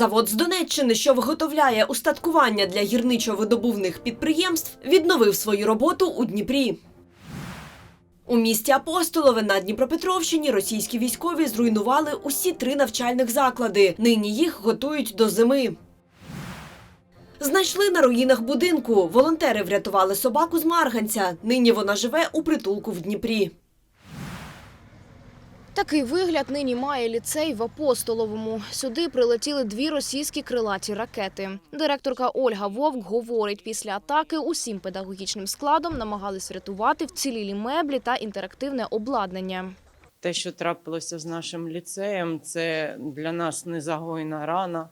Завод з Донеччини, що виготовляє устаткування для гірничо-видобувних підприємств, відновив свою роботу у Дніпрі. У місті Апостолове на Дніпропетровщині російські військові зруйнували усі три навчальних заклади. Нині їх готують до зими. Знайшли на руїнах будинку. Волонтери врятували собаку з Марганця. Нині вона живе у притулку в Дніпрі. Такий вигляд нині має ліцей в Апостоловому. Сюди прилетіли дві російські крилаті ракети. Директорка Ольга Вовк говорить, після атаки усім педагогічним складом намагались врятувати вцілілі меблі та інтерактивне обладнання. Те, що трапилося з нашим ліцеєм, це для нас незагойна рана.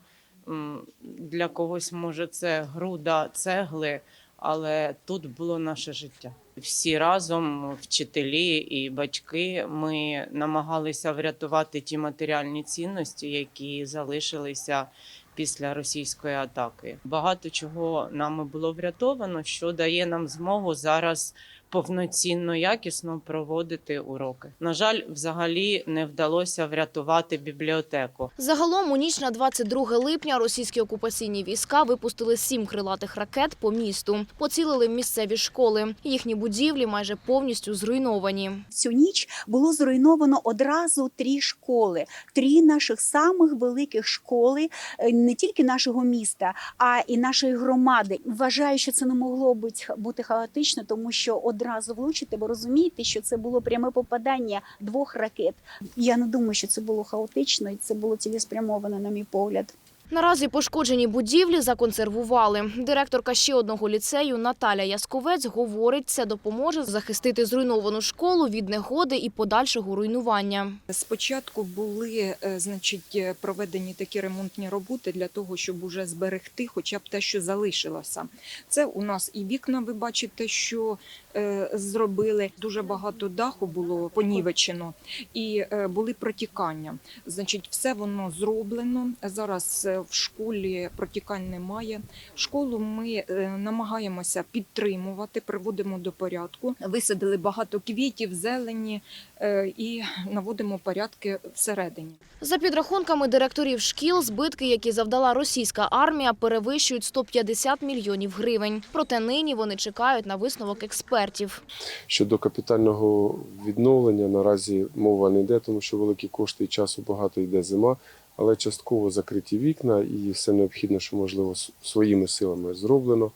Для когось, може, це груда цегли, але тут було наше життя. Всі разом, вчителі і батьки, ми намагалися врятувати ті матеріальні цінності, які залишилися після російської атаки. Багато чого нами було врятовано, що дає нам змогу зараз повноцінно, якісно проводити уроки. На жаль, взагалі не вдалося врятувати бібліотеку. Загалом у ніч на 22 липня російські окупаційні війська випустили сім крилатих ракет по місту. Поцілили в місцеві школи. Їхні будівлі майже повністю зруйновані. цю ніч було зруйновано одразу три школи, три наших самих великих школи, е, не тільки нашого міста, а і нашої громади. Вважаю, що це не могло бути, бути хаотично, тому що одразу влучити, бо розумієте, що це було пряме попадання двох ракет. Я не думаю, що це було хаотично, і це було цілеспрямовано, на мій погляд. Наразі пошкоджені будівлі законсервували. Директорка ще одного ліцею Наталя Ясковець говорить, це допоможе захистити зруйновану школу від негоди і подальшого руйнування. Спочатку були е, значить, е, проведені такі ремонтні роботи для того, щоб уже зберегти хоча б те, що залишилося. Це у нас і вікна, ви бачите, що е, зробили. Дуже багато даху було понівечено і були протікання. Значить, все воно зроблено. Зараз в школі протікань немає. Школу ми е, намагаємося підтримувати, приводимо до порядку. Висадили багато квітів, зелені е, і наводимо порядки всередині. За підрахунками директорів шкіл, збитки, які завдала російська армія, перевищують 150 мільйонів гривень. Проте нині вони чекають на висновок експертів. Щодо капітального відновлення наразі мова не йде, тому що великі кошти і часу багато йде зима, але частково закриті вікна і все необхідне, що можливо своїми силами зроблено.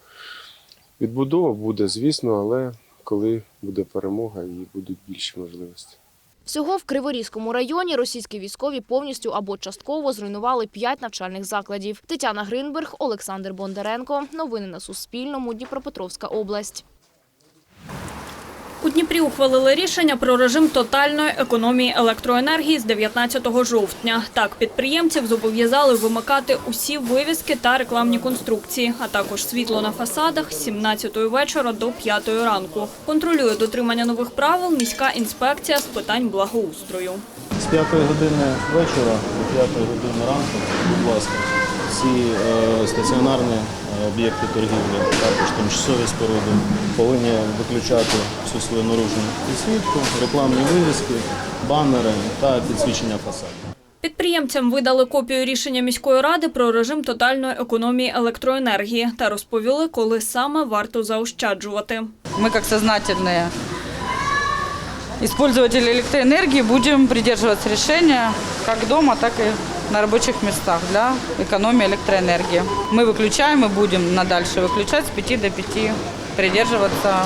Відбудова буде, звісно, але коли буде перемога і будуть більші можливості. Всього в Криворізькому районі російські військові повністю або частково зруйнували п'ять навчальних закладів. Тетяна Гринберг, Олександр Бондаренко. Новини на Суспільному. Дніпропетровська область. У Дніпрі ухвалили рішення про режим тотальної економії електроенергії з 19 жовтня. Так, підприємців зобов'язали вимикати усі вивіски та рекламні конструкції, а також світло на фасадах з 17 вечора до 5 ранку. Контролює дотримання нових правил міська інспекція з питань благоустрою. З 5 години вечора до 5 години ранку, будь ласка, всі е, стаціонарні об'єкти торгівлі, також тимчасові споруди, повинні виключати всю свою наружну підсвітку, рекламні вивіски, банери та підсвічення фасадів. Підприємцям видали копію рішення міської ради про режим тотальної економії електроенергії та розповіли, коли саме варто заощаджувати. мы как сознательные использователи электроэнергии будем придерживаться решения как дома, так и на рабочих местах для экономии электроэнергии. Мы выключаем и будем на дальше выключать с 5 до 5, придерживаться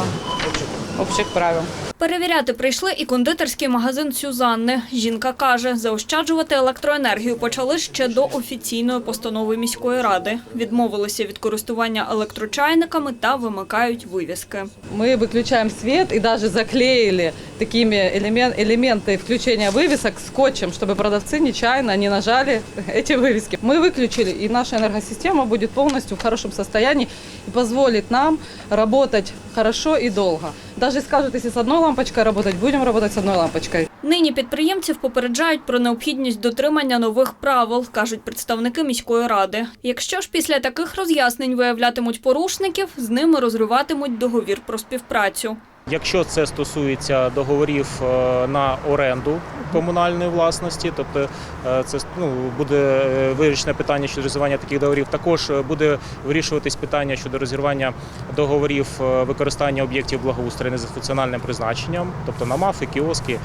общих правил. Перевіряти прийшли і кондитерський магазин Сюзанни. Жінка каже, заощаджувати електроенергію почали ще до офіційної постанови міської ради. Відмовилися від користування електрочайниками та вимикають вивіски. Мы выключаем свет и даже заклеили такими элемен- элементы включения вывесок скотчем, чтобы продавцы нечаянно не нажали эти вывески. Мы выключили, и наша энергосистема будет полностью в хорошем состоянии и позволит нам работать хорошо и долго. Даже скажут, если с одной лампочкой работать, будем работать с одной лампочкой. Нині підприємців попереджають про необхідність дотримання нових правил, кажуть представники міської ради. Якщо ж після таких роз'яснень виявлятимуть порушників, з ними розриватимуть договір про співпрацю. Якщо це стосується договорів е, на оренду комунальної власності, тобто е, це ну, буде е, вирішене питання щодо розірвання таких договорів. Також буде вирішуватись питання щодо розірвання договорів використання об'єктів благоустрою не за функціональним призначенням, тобто намафи, кіоски,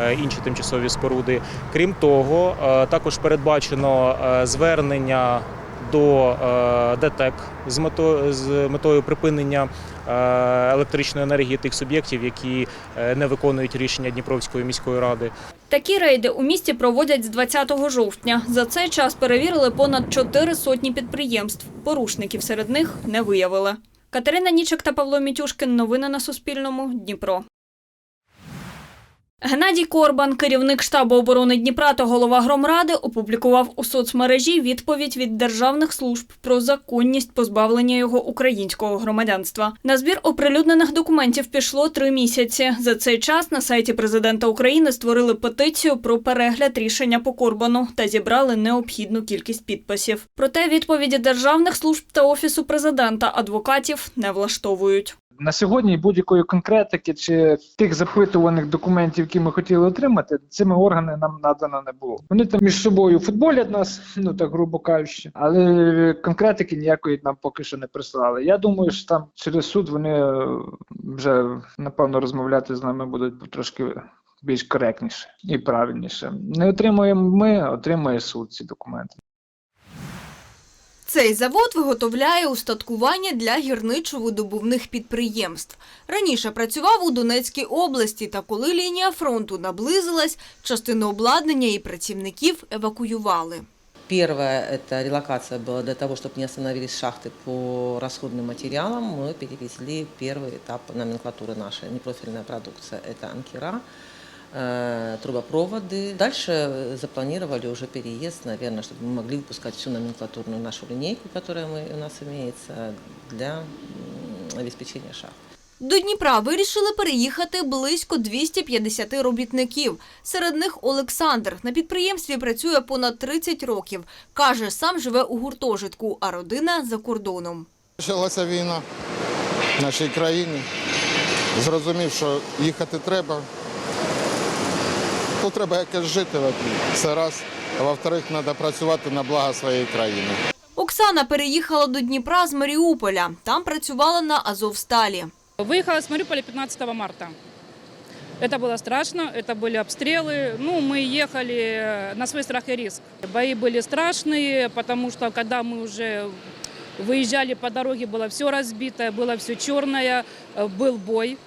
е, інші тимчасові споруди. Крім того, також передбачено звернення до е, ДТЕК з метою, з метою припинення е, електричної енергії тих суб'єктів, які е, не виконують рішення Дніпровської міської ради. Такі рейди у місті проводять з 20 жовтня. За цей час перевірили понад чотири сотні підприємств. Порушників серед них не виявили. Катерина Нічик та Павло Мітюшкин. Новини на Суспільному. Дніпро. Геннадій Корбан, керівник штабу оборони Дніпра та голова громради, опублікував у соцмережі відповідь від державних служб про законність позбавлення його українського громадянства. На збір оприлюднених документів пішло три місяці. За цей час на сайті президента України створили петицію про перегляд рішення по Корбану та зібрали необхідну кількість підписів. Проте відповіді державних служб та офісу президента адвокатів не влаштовують. На сьогодні будь-якої конкретики чи тих запитуваних документів, які ми хотіли отримати, цими органами нам надано не було. Вони там між собою футболять нас, ну так грубо кажучи, але конкретики ніякої нам поки що не прислали. Я думаю, що там через суд вони е, вже напевно розмовляти з нами будуть трошки більш коректніше і правильніше. Не отримуємо ми, отримує суд ці документи. Цей завод виготовляє устаткування для гірничо-видобувних підприємств. Раніше працював у Донецькій області, та коли лінія фронту наблизилась, частину обладнання і працівників евакуювали. Первое – это релокация была для того, чтобы не остановились шахты по расходным материалам. Мы перевезли первый этап номенклатуры нашей, непрофильная продукция – это анкера, э, трубопроводы. Дальше запланировали уже переезд, наверное, чтобы мы могли выпускать всю номенклатурную нашу линейку, которая мы, у нас имеется, для м, обеспечения шахт. До Дніпра вирішили переїхати близько 250 робітників. Серед них Олександр. На підприємстві працює понад 30 років. Каже, сам живе у гуртожитку, а родина за кордоном. Почалася війна в нашій країні. Зрозумів, що їхати треба. То треба якось жити. Це раз. А во-вторых, треба працювати на благо своєї країни. Оксана переїхала до Дніпра з Маріуполя. Там працювала на Азовсталі. Выехала с Мариуполя 15 марта. Это было страшно, это были обстрелы. Ну, мы ехали на свой страх и риск. Бои были страшные, потому что когда мы уже выезжали по дороге, было все разбито, было все черное, э, был бой.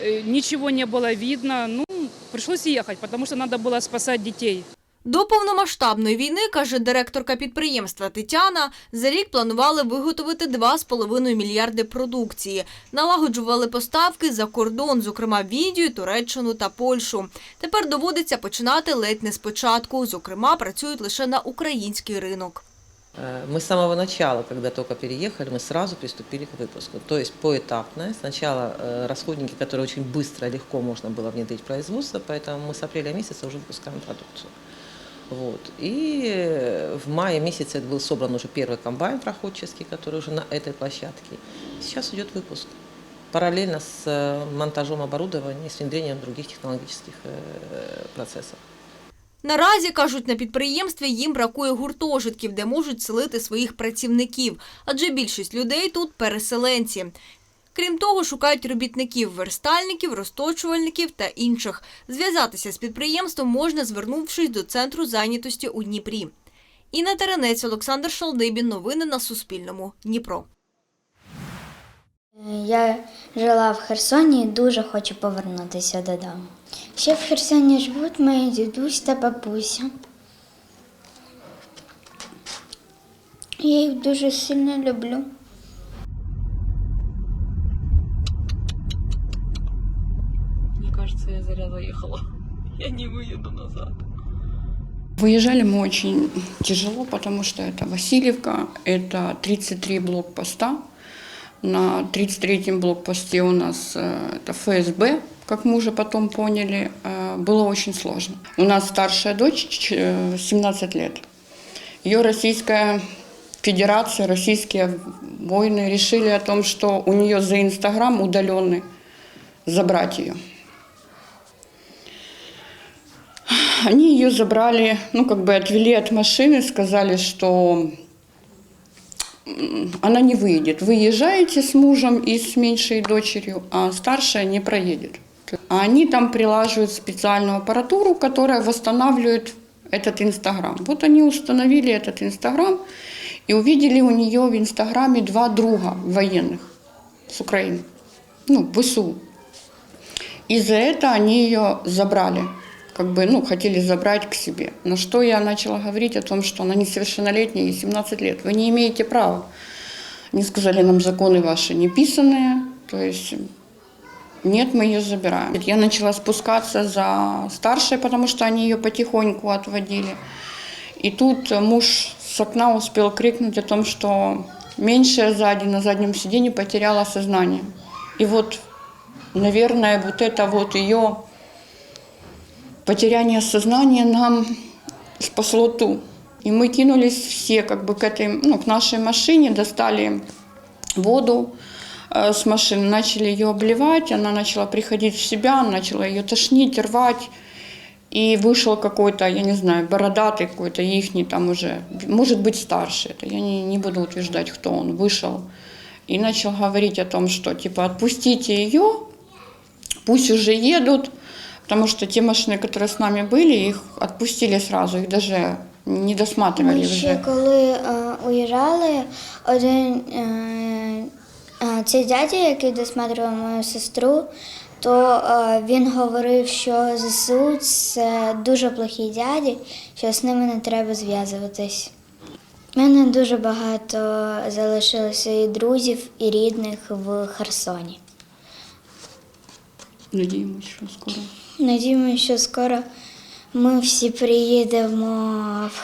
Э, Ничего не было видно. Ну, пришлось ехать, потому что надо было спасать детей. До повномасштабної війни, каже директорка підприємства Тетяна, за рік планували виготовити 2,5 мільярди продукції. Налагоджували поставки за кордон, зокрема в Індію, Туреччину та Польщу. Тепер доводиться починати ледь не спочатку. Зокрема, працюють лише на український ринок. Э, Мы с самого начала, когда только переехали, мы сразу приступили к выпуску. То есть поэтапно. Сначала э, расходники, которые очень быстро, легко можно было внедрить в производство, поэтому мы с апреля месяца уже выпускаем продукцию. Вот. И в мае месяце был собран уже первый комбайн проходческий, который уже на этой площадке. Сейчас идет выпуск. Параллельно с э, монтажом оборудования, с внедрением других технологических процессов. Наразі, кажуть, на підприємстві їм бракує гуртожитків, де можуть селити своїх працівників, адже більшість людей тут переселенці. Крім того, шукають робітників, верстальників, розточувальників та інших. Зв'язатися з підприємством можна, звернувшись до центру зайнятості у Дніпрі. Інна Теренець, Олександр Шалдибін. Новини на Суспільному. Дніпро. Я жила в Херсоні і дуже хочу повернутися додому. Ще в Херсоні живуть мої дідусь та бабуся. Я їх дуже сильно люблю. Мені кажется, я зря заїхала. Я не виїду назад. Выезжали мы очень тяжело, потому что это Васильевка, это 33 блокпоста. На 33-м блокпосте у нас э, это ФСБ, как мы уже потом поняли, э, было очень сложно. У нас старшая дочь ч- э, 17 лет. Ее Российская Федерация, российские воины решили о том, что у нее за Инстаграм удаленный забрать ее. Они ее забрали, ну, как бы отвели от машины, сказали, что она не выедет. Вы езжаете с мужем и с меньшей дочерью, а старшая не проедет. А они там прилаживают специальную аппаратуру, которая восстанавливает этот Инстаграм. Вот они установили этот Инстаграм и увидели у нее в Инстаграме два друга военных с Украины, ну, ВСУ. И за это они ее забрали, как бы, ну, хотели забрать к себе. На что я начала говорить о том, что она несовершеннолетняя, ей 17 лет. Вы не имеете права. Они сказали, нам законы ваши не писанные, то есть нет, мы ее забираем. Я начала спускаться за старшей, потому что они ее потихоньку отводили. И тут муж с окна успел крикнуть о том, что меньшая сзади на заднем сиденье потеряла сознание. И вот, наверное, вот это вот ее потеряние сознания нам спасло ту. И мы кинулись все как бы к этой, ну, к нашей машине, достали воду с машины, начали ее обливать, она начала приходить в себя, начала ее тошнить, рвать. И вышел какой-то, я не знаю, бородатый какой-то ихний там уже, может быть старше, это я не, не буду утверждать, кто он, вышел. И начал говорить о том, что типа отпустите ее, пусть уже едут, потому что те машины, которые с нами были, их отпустили сразу, их даже не досматривали Ми ще вже. коли е, уїжджали, один е, е, цей дядя, який досматрював мою сестру, то е, він говорив, що ЗСУ це дуже плохі дяді, що з ними не треба зв'язуватись. У мене дуже багато залишилося і друзів, і рідних в Херсоні. Надіємося, що скоро. Надіємося, що скоро ми всі приїдемо в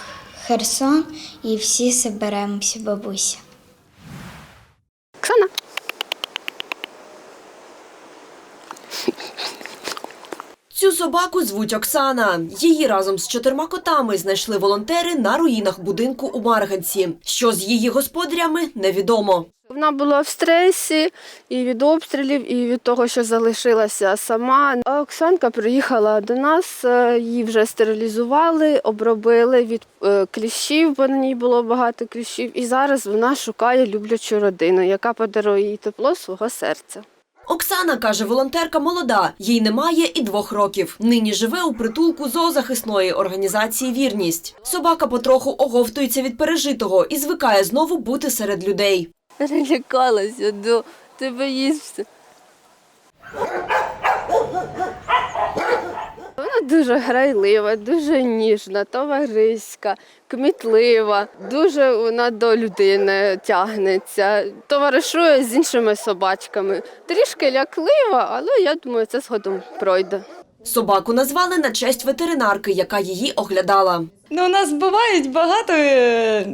Херсон і всі соберемося, бабуся. Оксана. Цю собаку звуть Оксана. Її разом з чотирма котами знайшли волонтери на руїнах будинку у Марганці. Що з її господарями, невідомо. Вона була в стресі і від обстрілів, і від того, що залишилася сама. Оксанка приїхала до нас, е, її вже стерилізували, обробили від е, кліщів, бо на ній було багато кліщів. І зараз вона шукає люблячу родину, яка подарує їй тепло свого серця. Оксана каже, волонтерка молода, їй немає і двох років. Нині живе у притулку зоозахисної організації Вірність. Собака потроху оговтується від пережитого і звикає знову бути серед людей. Перелякалася, до тебе боїшся. Вона дуже грайлива, дуже ніжна, товариська, кмітлива. Дуже вона до людини тягнеться, товаришує з іншими собачками. Трішки ляклива, але я думаю, це згодом пройде. Собаку назвали на честь ветеринарки, яка її оглядала. Ну, у нас бувають багато е,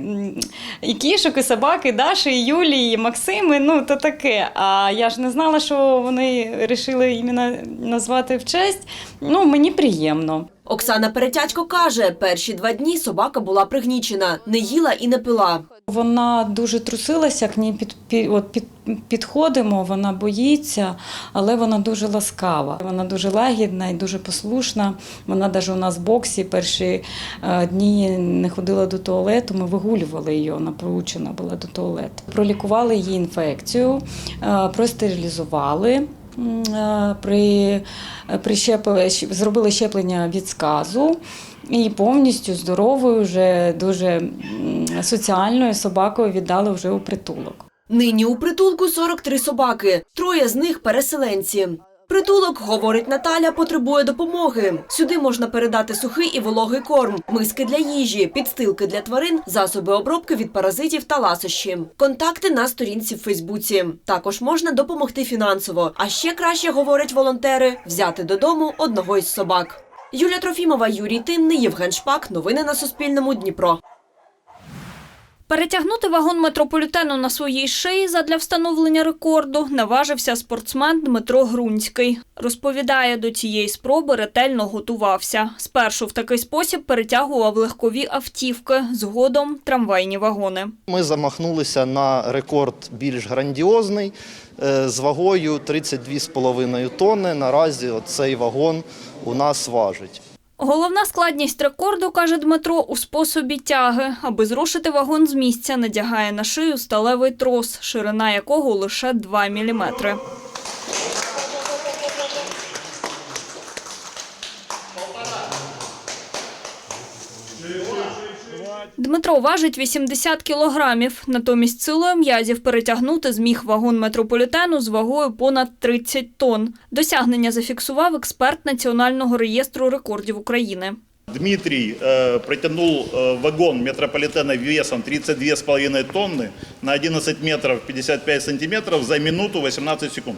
і кішок, і собак, і Даші, і Юлі, і Максими. Ну, то таке. А я ж не знала, що вони вирішили іменно назвати в честь. Ну, мені приємно. Оксана Перетятько каже, перші два дні собака була пригнічена, не їла і не пила. Вона дуже трусилася, к ній під, під, от під, підходимо, вона боїться, але вона дуже ласкава. Вона дуже лагідна і дуже послушна. Вона навіть у нас в боксі перші е, дні не ходила до туалету. Ми вигулювали її, вона проучена була до туалету. Пролікували її інфекцію, е, простерилізували. е, При, прищепили, щ- зробили щеплення від сказу і повністю здоровою, вже дуже соціальною собакою віддали вже у притулок. Нині у притулку 43 собаки, троє з них переселенці. Притулок, говорить Наталя, потребує допомоги. Сюди можна передати сухий і вологий корм, миски для їжі, підстилки для тварин, засоби обробки від паразитів та ласощі. Контакти на сторінці в Фейсбуці. Також можна допомогти фінансово. А ще краще, говорять волонтери, взяти додому одного із собак. Юлія Трофімова, Юрій Тинний, Євген Шпак. Новини на Суспільному. Дніпро. Перетягнути вагон метрополітену на своїй шиї задля встановлення рекорду наважився спортсмен Дмитро Грунський. Розповідає, до цієї спроби ретельно готувався. Спершу в такий спосіб перетягував легкові автівки, згодом трамвайні вагони. Ми замахнулися на рекорд більш грандіозний е, з вагою 32,5 тонни. Наразі цей вагон у нас важить. Головна складність рекорду, каже Дмитро, у способі тяги. Аби зрушити вагон з місця, надягає на шию сталевий трос, ширина якого лише 2 міліметри. Дмитро важить 80 кілограмів. Натомість силою м'язів перетягнути зміг вагон метрополітену з вагою понад 30 тонн. Досягнення зафіксував експерт Національного реєстру рекордів України. Дмитрий э, протянул э, вагон метрополитена весом 32,5 тонны на 11 метров 55 сантиметров за минуту 18 секунд.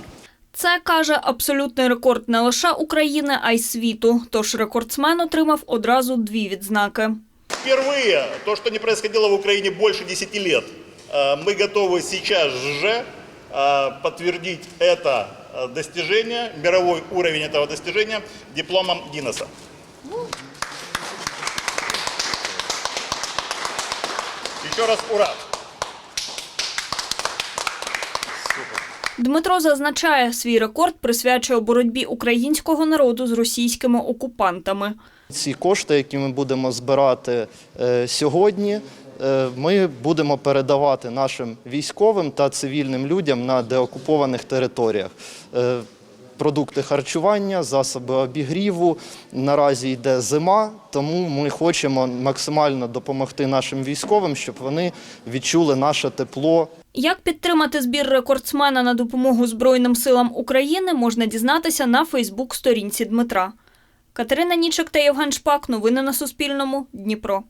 Це каже абсолютний рекорд не лише України, а й світу. Тож рекордсмен отримав одразу дві відзнаки. Впервые то, что не происходило в Украине больше 10 лет, э, мы готовы сейчас же э, подтвердить это э, достижение, мировой уровень этого достижения дипломом Гиннесса. Еще раз ура! Дмитро зазначає, свій рекорд присвячує боротьбі українського народу з російськими окупантами. Ці кошти, які ми будемо збирати е, сьогодні, е, ми будемо передавати нашим військовим та цивільним людям на деокупованих територіях. Е, Продукти харчування, засоби обігріву. Наразі йде зима, тому ми хочемо максимально допомогти нашим військовим, щоб вони відчули наше тепло Як підтримати збір рекордсмена на допомогу Збройним силам України, можна дізнатися на Фейсбук-сторінці Дмитра. Катерина Нічик та Євген Шпак. Новини на Суспільному. Дніпро.